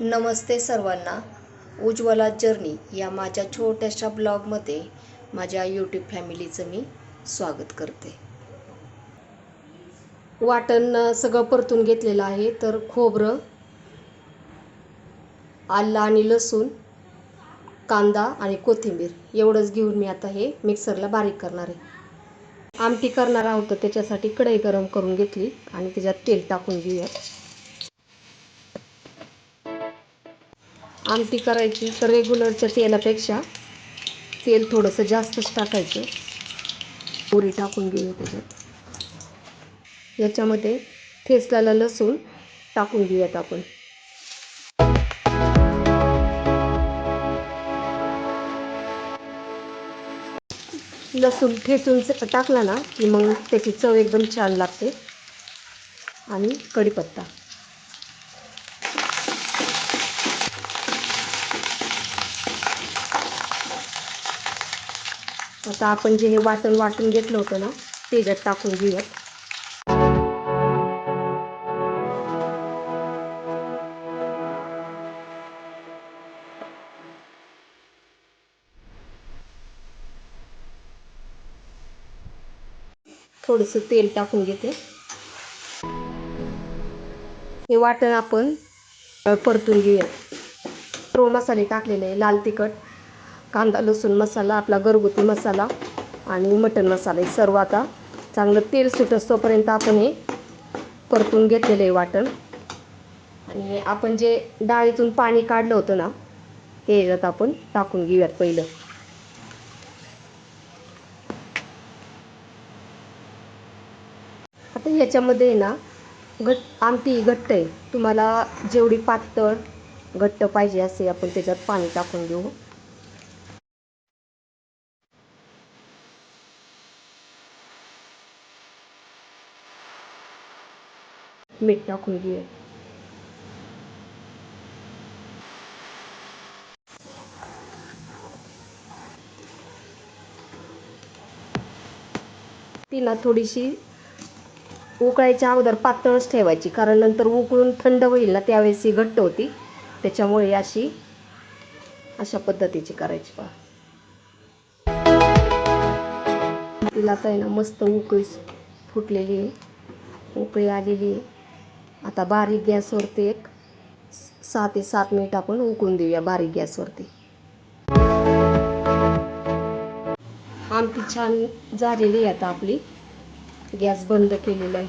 नमस्ते सर्वांना. उज्ज्वला जर्नी या माझ्या छोट्याशा ब्लॉगमध्ये माझ्या यूट्यूब फॅमिलीचं मी स्वागत करते. वाटण सगळं परतून घेतलेलं आहे तर खोबरं आलं आणि लसूण कांदा आणि कोथिंबीर एवढंच घेऊन मी आता हे मिक्सरला बारीक करणार आहे. आमटी करणार आहोत त्याच्यासाठी कढई गरम करून घेतली आणि त्याच्यात तेल टाकून घेऊया आमटी करायची तर रेग्युलरच्या तेलापेक्षा तेल थोडंसं जास्तच टाकायचं. पुरी टाकून घेऊया त्याच्यात. याच्यामध्ये ठेचलेला लसूण टाकून घेऊयात आपण. लसूण ठेचून टाकला ना की मग त्याची चव एकदम छान लागते. आणि कढीपत्ता. आता आपण जे हे वाटण वाटून घेतलं होतं ना तेजात टाकून घेऊयात. थोडंसं तेल टाकून घेते. हे वाटण आपण परतून घेऊया तो मसाले टाकलेले आहे लाल तिखट. कांदा लसूण मसाला आपला घरगुती मसाला आणि मटण मसाला हे सर्व आता चांगलं तेल सुट असतोपर्यंत आपण हे परतून घेतलेलं आहे वाटण. आणि आपण जे डाळीतून पाणी काढलं होतं ना ते याच्यात आपण टाकून घेऊयात पहिलं. आता ह्याच्यामध्ये आहे ना घट आमटी घट्ट आहे. तुम्हाला जेवढी पातळ घट्ट पाहिजे असे आपण त्याच्यात पाणी टाकून घेऊ. मीठ टाकून आहे तिला थोडीशी उकळायच्या अगोदर पातळच ठेवायची कारण नंतर उकळून थंड होईल ना त्यावेळेस ही घट्ट होती. त्याच्यामुळे अशी अशा पद्धतीची करायची पहा. तिला आता आहे ना मस्त उकळी फुटलेली आहे. उकळी आलेली आहे. आता बारीक गॅसवरती एक सहा ते सात मिनिट आपण उकळून देऊया बारीक गॅसवरती. आमटी छान झालेली आहे आता आपली. गॅस बंद केलेला आहे.